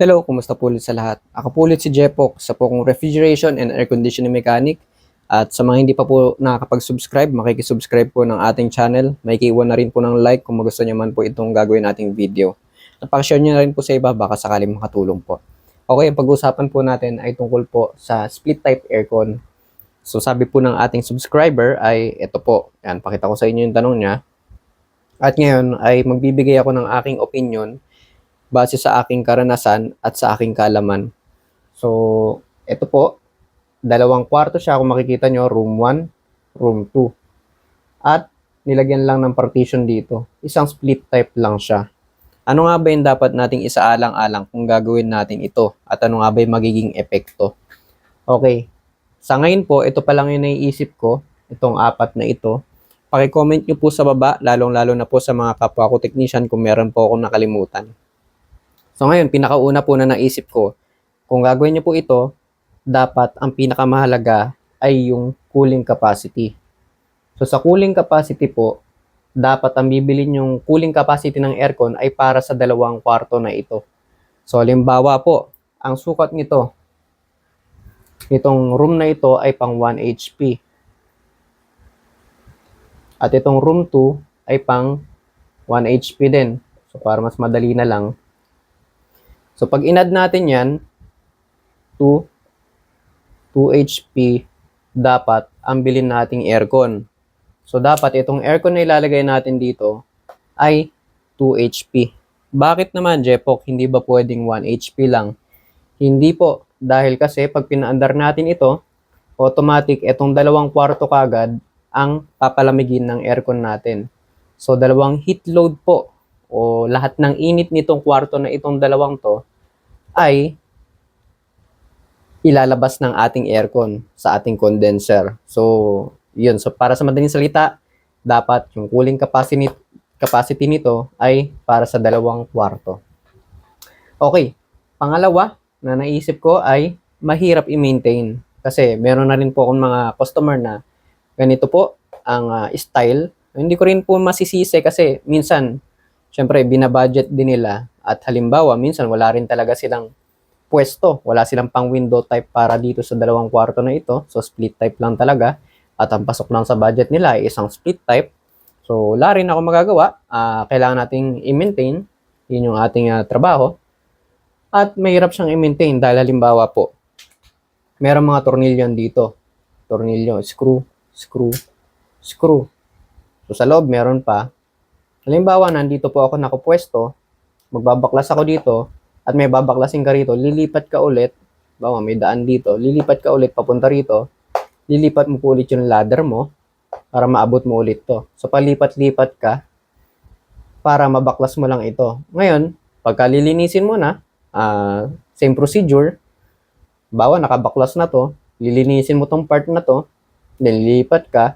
Hello, kumusta po ulit sa lahat? Ako po ulit si Jepok sa pokong Refrigeration and Air Conditioning Mechanic. At sa mga hindi pa po nakakapag-subscribe, makikisubscribe po ng ating channel. May kiwan na rin po ng like kung gusto niyo man po itong gagawin nating video. At pakishare niyo na rin po sa iba, baka sakaling makatulong po. Okay, ang pag-usapan po natin ay tungkol po sa split type aircon. So sabi po ng ating subscriber ay ito po. Yan, pakita ko sa inyo yung tanong niya. At ngayon ay magbibigay ako ng aking opinion base sa aking karanasan at sa aking kaalaman. So, ito po, dalawang kwarto siya kung makikita nyo, room 1, room 2. At nilagyan lang ng partition dito. Isang split type lang siya. Ano nga ba yung dapat nating isaalang-alang kung gagawin natin ito? At ano nga ba yung magiging epekto? Okay. Sa ngayon po, ito pa lang yung naiisip ko, itong apat na ito. Paki-comment nyo po sa baba, lalong-lalo na po sa mga kapwa ko technician kung meron po akong nakalimutan. So ngayon, pinakauna po na naisip ko, kung gagawin niyo po ito, dapat ang pinakamahalaga ay yung cooling capacity. So sa cooling capacity po, dapat ang bibili yung cooling capacity ng aircon ay para sa dalawang kwarto na ito. So halimbawa po, ang sukat nito, itong room na ito ay pang 1 HP. At itong room 2 ay pang 1 HP din. So para mas madali na lang, So, pag inad natin yan, 2, 2 HP, dapat ang bilhin nating aircon. So, dapat itong aircon na ilalagay natin dito ay 2 HP. Bakit naman, Jepok, hindi ba pwedeng 1 HP lang? Hindi po, dahil kasi pag pinaandar natin ito, automatic itong dalawang kwarto kagad ang papalamigin ng aircon natin. So, dalawang heat load po o lahat ng init nitong kwarto na itong dalawang to ay ilalabas ng ating aircon sa ating condenser. So, yun. So, para sa madaling salita, dapat yung cooling capacity, capacity nito ay para sa dalawang kwarto. Okay. Pangalawa na naisip ko ay mahirap i-maintain. Kasi meron na rin po akong mga customer na ganito po ang ah, style. Hindi ko rin po masisisi kasi minsan syempre, binabudget din nila. At halimbawa, minsan wala rin talaga silang pwesto. Wala silang pang window type para dito sa dalawang kwarto na ito. So, split type lang talaga. At ang pasok lang sa budget nila ay isang split type. So, wala rin ako magagawa. Ah, kailangan nating i-maintain. Yun yung ating ah, trabaho. At mahirap siyang i-maintain dahil halimbawa po, meron mga tornilyon dito. Tornilyo, screw, screw, screw. So, sa loob, meron pa. Halimbawa, nandito po ako nakapwesto, magbabaklas ako dito, at may babaklasin ka rito, lilipat ka ulit, bawa may daan dito, lilipat ka ulit papunta rito, lilipat mo po ulit yung ladder mo, para maabot mo ulit to. So, palipat-lipat ka, para mabaklas mo lang ito. Ngayon, pagka lilinisin mo na, ah, same procedure, bawa nakabaklas na to, lilinisin mo tong part na to, then lilipat ka,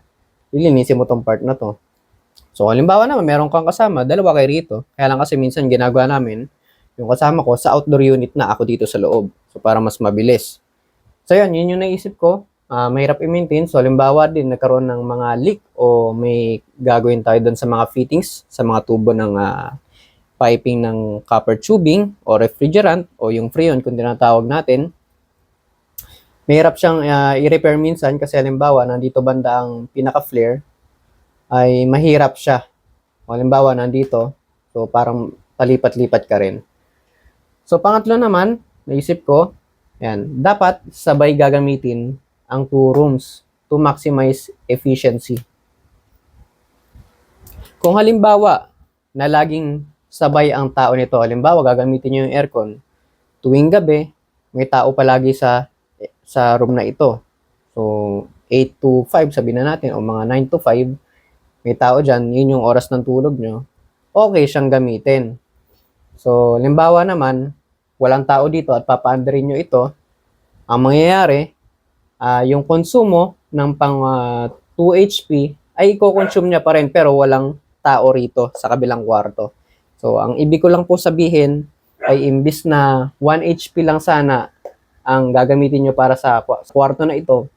lilinisin mo tong part na to. So, halimbawa naman, meron kang kasama, dalawa kayo rito. Kaya lang kasi minsan ginagawa namin, yung kasama ko sa outdoor unit na ako dito sa loob. So, para mas mabilis. So, yun, yun yung naisip ko. Ah, mahirap i-maintain. So, halimbawa din, nagkaroon ng mga leak o may gagawin tayo doon sa mga fittings, sa mga tubo ng ah, piping ng copper tubing o refrigerant o yung freon kung tinatawag natin. Mahirap siyang ah, i-repair minsan kasi halimbawa, nandito banda ang pinaka-flare, ay mahirap siya. Halimbawa, nandito, so parang palipat-lipat ka rin. So, pangatlo naman, naisip ko, yan, dapat sabay gagamitin ang two rooms to maximize efficiency. Kung halimbawa, na laging sabay ang tao nito, halimbawa, gagamitin nyo yung aircon, tuwing gabi, may tao palagi sa sa room na ito. So, 8 to 5, sabihin na natin, o mga 9 to 5, may tao dyan, yun yung oras ng tulog nyo, okay siyang gamitin. So, limbawa naman, walang tao dito at papaandarin nyo ito, ang mangyayari, ah, yung konsumo ng pang ah, 2 HP ay i-consume niya pa rin pero walang tao rito sa kabilang kwarto. So, ang ibig ko lang po sabihin ay imbis na 1 HP lang sana ang gagamitin nyo para sa kwa- kwarto na ito,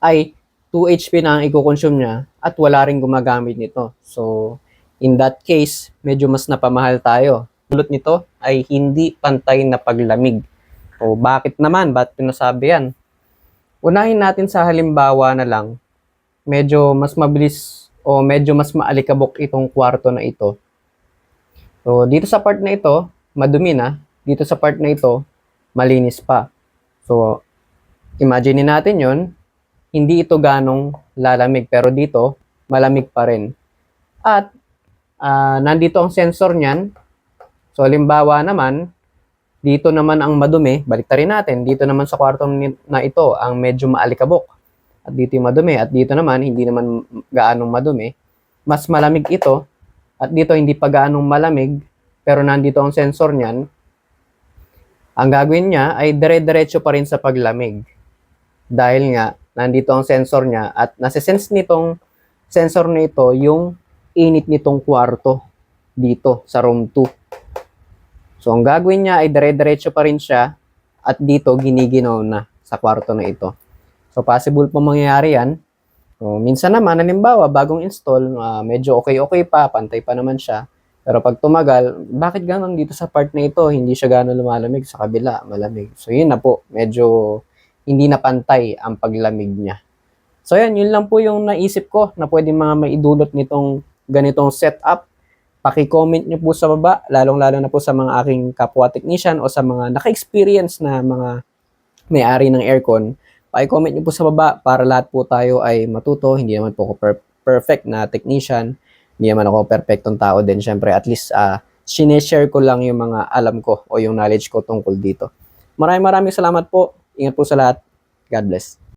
ay 2 HP na ang i-consume niya at wala rin gumagamit nito. So, in that case, medyo mas napamahal tayo. dulot nito ay hindi pantay na paglamig. O bakit naman? Ba't pinasabi yan? Unahin natin sa halimbawa na lang, medyo mas mabilis o medyo mas maalikabok itong kwarto na ito. So, dito sa part na ito, madumi na. Dito sa part na ito, malinis pa. So, imagine natin yon hindi ito ganong lalamig, pero dito, malamig pa rin. At, ah, nandito ang sensor niyan. So, halimbawa naman, dito naman ang madumi, baliktarin natin, dito naman sa kwarto na ito, ang medyo maalikabok. At dito yung madumi, at dito naman, hindi naman gaanong madumi. Mas malamig ito, at dito hindi pa gaanong malamig, pero nandito ang sensor niyan, ang gagawin niya ay dire-diretso pa rin sa paglamig. Dahil nga, nandito ang sensor niya at nasa-sense nitong sensor na ito yung init nitong kwarto dito sa room 2. So, ang gagawin niya ay dire-diretso pa rin siya at dito giniginaw na sa kwarto na ito. So, possible po mangyayari yan. So, minsan naman, halimbawa, bagong install, ah, medyo okay-okay pa, pantay pa naman siya. Pero pag tumagal, bakit ganun dito sa part na ito, hindi siya gano'n lumalamig, sa kabila, malamig. So yun na po, medyo hindi na pantay ang paglamig niya. So yan, yun lang po yung naisip ko na pwede mga maidulot nitong ganitong setup. Paki-comment nyo po sa baba, lalong-lalo na po sa mga aking kapwa technician o sa mga naka-experience na mga may-ari ng aircon. Paki-comment nyo po sa baba para lahat po tayo ay matuto. Hindi naman po ako per- perfect na technician hindi naman ako perfectong tao din. Siyempre, at least, uh, sineshare ko lang yung mga alam ko o yung knowledge ko tungkol dito. Maraming maraming salamat po. Ingat po sa lahat. God bless.